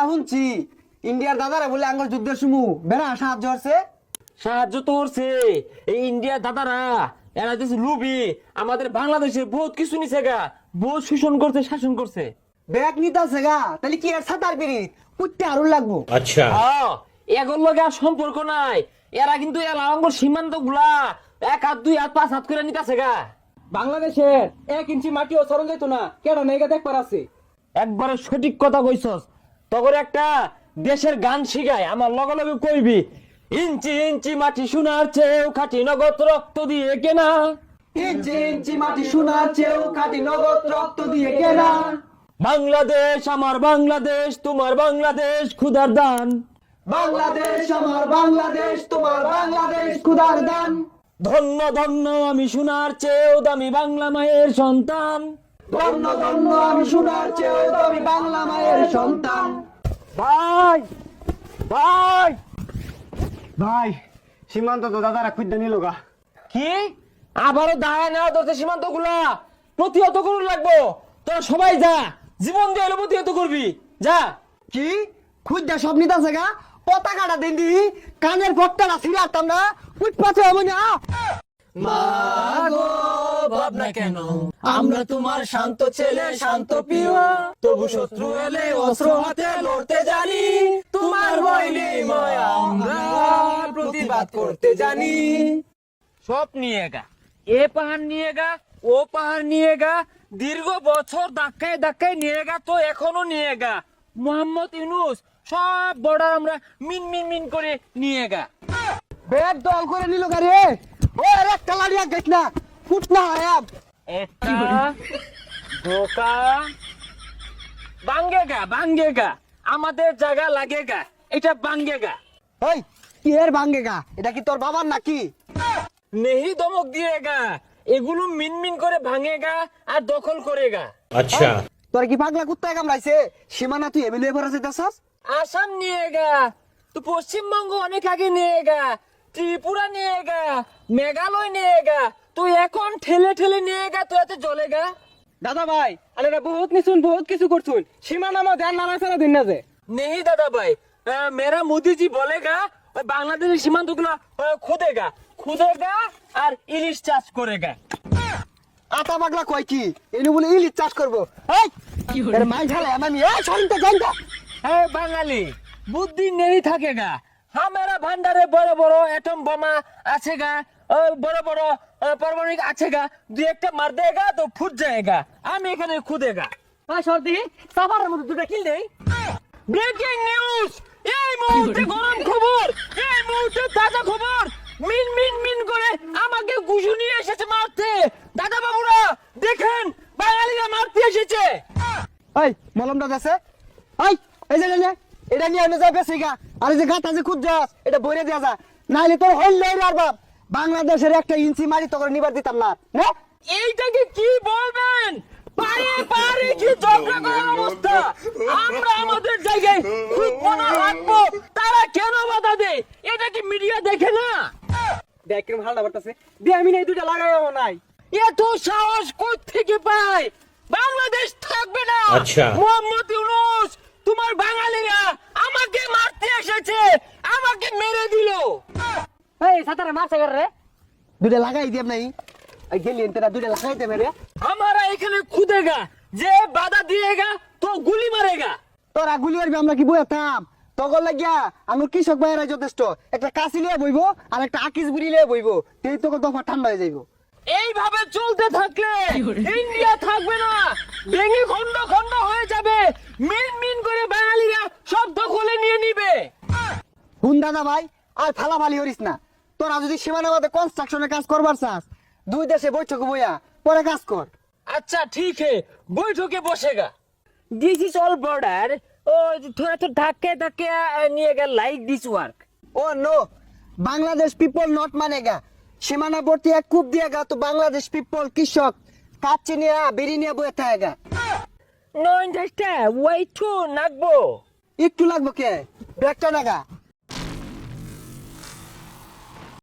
কথা শুনছি। ইন্ডিয়ার দাদারা বলে যুদ্ধের বেড়া সাহায্য হচ্ছে সাহায্য তো হচ্ছে এই ইন্ডিয়ার দাদারা এরা লুবি আমাদের বাংলাদেশে বহুত কিছু নিছে গা। বহুত শোষণ করছে শাসন করছে। ব্যাগ নিতে গা। তাহলে কি আর সাঁতার বিরিত? কুত্তে আরও লাগবো। আচ্ছা। হ্যাঁ, এগোর লগে আর সম্পর্ক নাই। এরা কিন্তু এলাঙ্গর সীমান্তগুলা এক হাত দুই হাত পাঁচ হাত করে নিতেছে গা। বাংলাদেশে এক ইঞ্চি মাটিও সরঞ্জাইতো না। কেন নেগা দেখবার আছে। একবারে সঠিক কথা কইছস। তখন একটা দেশের গান শিখায় আমার লগে লগে কইবি ইঞ্চি ইঞ্চি মাটি সোনার চেয়েও খাটি নগদ রক্ত দিয়ে কেনা। ইঞ্চি ইঞ্চি মাটি সোনার চেয়েও খাটি নগদ রক্ত দিয়ে কেনা। বাংলাদেশ আমার বাংলাদেশ তোমার বাংলাদেশ খুদার দান। বাংলাদেশ আমার বাংলাদেশ তোমার বাংলাদেশ খুদার দান। ধন্য ধন্য আমি সোনার চেয়েও দামি বাংলা মায়ের সন্তান। ধন্য ধন্য আমি সোনার চেয়েও দামি বাংলা মায়ের সন্তান। ভাই ভাই। ভাই সীমান্ত তো দাদারা খুঁজতে নিল গা। কি? আবারও দাঁড়ায় নেওয়া সীমান্তগুলা প্রতিহত করুন লাগবো। তোরা সবাই যা জীবন দিয়ে হলে প্রতিহত করবি। যা। কি? খুঁজতে সব নিতে আছে গা? পতাকাটা দিন দি কানের পট্টাটা ছিঁড়ে আসতাম না। উঠপাচ্ছে হবে না। ভাবনা কেন? আমরা তোমার শান্ত ছেলে, শান্ত তবু শত্রু এলে অস্ত্র হাতে লড়তে জানি। তোমার আমরা প্রতিবাদ করতে জানি। সব এ পাহাড় ও পাহাড় দীর্ঘ বছর ধাক্কায় ধাক্কায় নিয়ে গা তো এখনও নিয়ে গা। মোহাম্মদ ইউনুস, সব বর্ডার আমরা মিন মিন মিন করে নিয়ে গা। ব্যাগ দল করে নিল গা রে। ও আরে কালারিয়া গেছ না। একটা বাঙ্গেগা বাঙ্গেগা। আমাদের জায়গা লাগেগা। এটা বাঙ্গেগা। ওই কি এর বাঙ্গেগা? এটা কি তোর বাবার নাকি? নেহি দমক দিয়েগা। এগুলো মিনমিন করে ভাঙেগা আর দখল করেগা। আচ্ছা। তোর কি পাগলা কুত্তা কামড়াইছে? সীমানা তুই এমএলএ পড়াছে দাসাস আসাম নিয়েগা। তো পশ্চিমবঙ্গ অনেক আগে নিয়েগা। ত্রিপুরা নিয়েগা। মেঘালয় নিয়েগা। তুই এখন ঠেলে ঠেলে নিয়ে গা তুই এত জলে গা। দাদা ভাই আরে বহুত নিছুন বহুত কিছু করছুন। সীমানা মা দেন নানা সারা দিন না যে। নেই দাদা ভাই। মেরা মোদিজি বলেগা ওই বাংলাদেশের সীমান্তগুলা খুদেগা খুদেগা আর ইলিশ চাষ করেগা আতা পাগলা কয় কি? এনে বলে ইলিশ চাষ করব। এই! মাই ঝালে আমি এই শরীরটা জানতা হ্যাঁ বাঙালি বুদ্ধি নেই থাকেগা হামেরা ভান্ডারে বড় বড় অ্যাটম বোমা আছেগা ওই বড় বড় পারমাণবিক আছেগা দুই একটা মার দেগা তো ফুট যায়গা আমি এখানে খুদেগা ভাই সর্দি সাফারের মধ্যে দুটা কিল দেই। ব্রেকিং নিউজ এই মুহূর্তে গরম খবর! এই মুহূর্তে তাজা খবর! মিন মিন মিন করে আমাকে গুজু নিয়ে এসেছে মারতে। দাদা বাবুরা দেখেন বাঙালিরা মারতে এসেছে। এই মলমটা দেছে এই এই যে নে এটা নিয়ে এনে যা বেশি গা। আর যে গাতা যে খুঁজ যাস এটা বইরে দেয়া যা নাইলে তোর হইল আর বাপ। বাংলাদেশের একটা ইঞ্চি মারি তোকে নিবার দিতাম না না? এইটাকে কি বলবেন? পারে পারে কি ঝগড়া করার অবস্থা। আমরা আমাদের জায়গায় খুব মনে রাখব। তারা কেন বাধা দেয়? এটা কি মিডিয়া দেখে না? দেখ কিরম হালটা বাড়তাছে। দিয়ে আমি নাই দুটা লাগাইও নাই। এত সাহস থেকে পায়? বাংলাদেশ থাকবে না। আচ্ছা। মোহাম্মদ ইউনুস তোমার বাঙালিরা আমাকে মারতে এসেছে আমাকে মেরে দিল এই সাতারে মাছ মারছে রে। দুটো লাগাই দিয়ে নাই। গেলি তোরা দুটো লাগাই দেবে রে। আমরা এখানে খুদেগা যে বাধা দিয়েগা তো গুলি মারেগা। তোরা গুলি মারবি আমরা কি বইয়া থাম? তগর লাগিয়া আমার কৃষক বাইরে যথেষ্ট। একটা কাশি লিয়ে বইব আর একটা আকিস বুড়ি লিয়ে বইব। এই তোকে দফা ঠান্ডা হয়ে যাইব। এইভাবে চলতে থাকলে ইন্ডিয়া থাকবে না। ভেঙে খন্ড খন্ড হয়ে যাবে। মিন মিন করে বাঙালিরা সব দখলে নিয়ে নিবে। হুন দাদা ভাই আর ফালাফালি হরিস না। তোরা যদি সীমানা মধ্যে কনস্ট্রাকশনের কাজ করবার চাস দুই দেশে বৈঠক বইয়া পরে কাজ কর अच्छा ठीक है বৈঠকে বসেগা দিস ইজ অল বর্ডার ও থোড়া তো ধাক্কে ধাক্কে নিয়ে গেল লাইক দিস ওয়ার্ক ও নো বাংলাদেশ পিপল নট মানেগা সীমানাবর্তী এক কূপ দিয়েগা তো বাংলাদেশ পিপল কৃষক কাচ্চি নিয়ে বেরি নিয়ে বয়ে থাকেগা নো ইন্টারেস্ট ওয়াই টু নাকবো একটু লাগবো কে ব্যাগটা নাগা